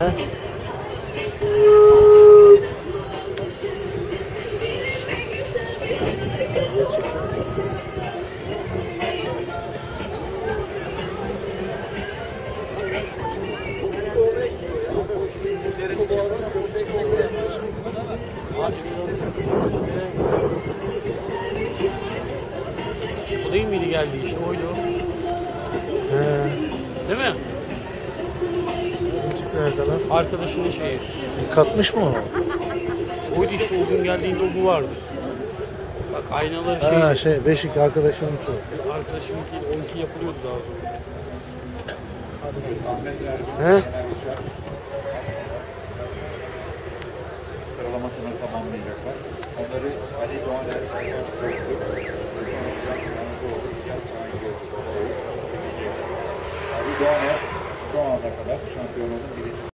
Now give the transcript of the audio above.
O değil miydi geldi işte oydu. He. Bizimcik nerede lan? Arkadaşının şeyi. Katmış mı o? Oydu işte o gün geldiğinde o bu vardı. Bak aynaları şey. Ha şey Beşik arkadaşınınki. Arkadaşımınki 12 yapılıyordu daha sonra. He? Karalama turunu tamamlayacaklar. Onları Ali Doğaner, Aybaş Öztürk, Ali Doğaner şu ana kadar şampiyonluğun birinci